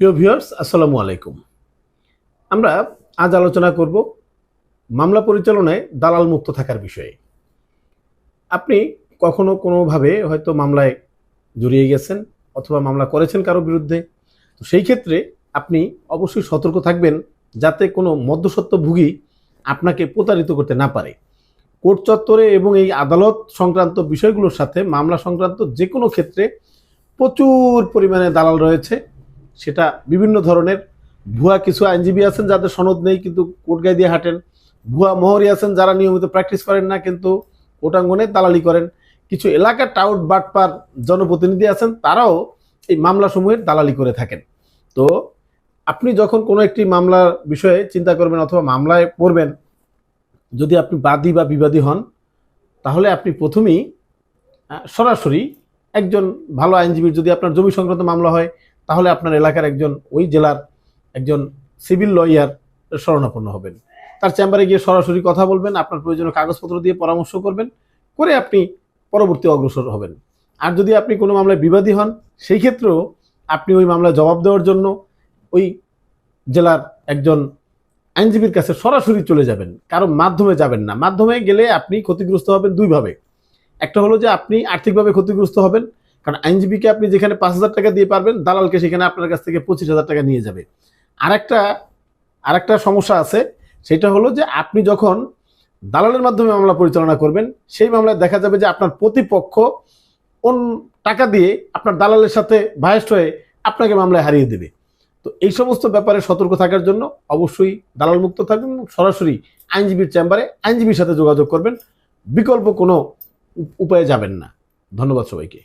প্রিয় ভিউয়ার্স, আসসালামু আলাইকুম। আমরা আজ আলোচনা করব মামলা পরিচালনায় দালাল মুক্ত থাকার বিষয়ে। আপনি কখনো কোনোভাবে হয়তো মামলায় জড়িয়ে গেছেন অথবা মামলা করেছেন কারও বিরুদ্ধে, তো সেই ক্ষেত্রে আপনি অবশ্যই সতর্ক থাকবেন যাতে কোনো মধ্যসত্ত্বভোগী আপনাকে প্রতারিত করতে না পারে। কোর্ট চত্বরে এবং এই আদালত সংক্রান্ত বিষয়গুলোর সাথে মামলা সংক্রান্ত যে কোনো ক্ষেত্রে প্রচুর পরিমাণে দালাল রয়েছে। সেটা বিভিন্ন ধরনের। ভুয়া কিছু আইনজীবী আছেন যাদের সনদ নেই, কিন্তু কোর্ট গায়ে দিয়ে হাঁটেন। ভুয়া মোহরি আছেন যারা নিয়মিত প্র্যাকটিস করেন না, কিন্তু কোটাঙ্গনে দালালি করেন। কিছু এলাকার টাউট বাটপার জনপ্রতিনিধি আছেন, তারাও এই মামলাসমূহের দালালি করে থাকেন। তো আপনি যখন কোনো একটি মামলার বিষয়ে চিন্তা করবেন অথবা মামলায় পড়বেন, যদি আপনি বাদী বা বিবাদী হন, তাহলে আপনি প্রথমেই সরাসরি একজন ভালো আইনজীবীর যদি আপনার জমি সংক্রান্ত মামলা হয় তাহলে আপনার এলাকার একজন ওই জেলার একজন সিভিল লয়ার শরণাপন্ন হবেন। তার চেম্বারে গিয়ে সরাসরি কথা বলবেন, আপনার প্রয়োজনীয় কাগজপত্র দিয়ে পরামর্শ করবেন, করে আপনি পরবর্তী অগ্রসর হবেন। আর যদি আপনি কোনো মামলায় বিবাদী হন, সেই ক্ষেত্রেও আপনি ওই মামলায় জবাব দেওয়ার জন্য ওই জেলার একজন আইনজীবীর কাছে সরাসরি চলে যাবেন। কারও মাধ্যমে যাবেন না। মাধ্যমে গেলে আপনি ক্ষতিগ্রস্ত হবেন দুইভাবে। একটা হলো যে আপনি আর্থিকভাবে ক্ষতিগ্রস্ত হবেন কারণ আইনজীবীকে আপনি যেখানে পাঁচ হাজার টাকা দিয়ে পারবেন, দালালকে সেখানে আপনার কাছ থেকে পঁচিশ হাজার টাকা নিয়ে যাবে। আরেকটা আরেকটা সমস্যা আছে, সেটা হলো যে আপনি যখন দালালের মাধ্যমে মামলা পরিচালনা করবেন, সেই মামলায় দেখা যাবে যে আপনার প্রতিপক্ষ অন টাকা দিয়ে আপনার দালালের সাথে ভাইস্ট হয়ে আপনাকে মামলায় হারিয়ে দেবে। তো এই সমস্ত ব্যাপারে সতর্ক থাকার জন্য অবশ্যই দালাল মুক্ত থাকবেন সরাসরি আইনজীবীর চেম্বারে আইনজীবীর সাথে যোগাযোগ করবেন। বিকল্প কোনো উপায়ে যাবেন না। ধন্যবাদ সবাইকে।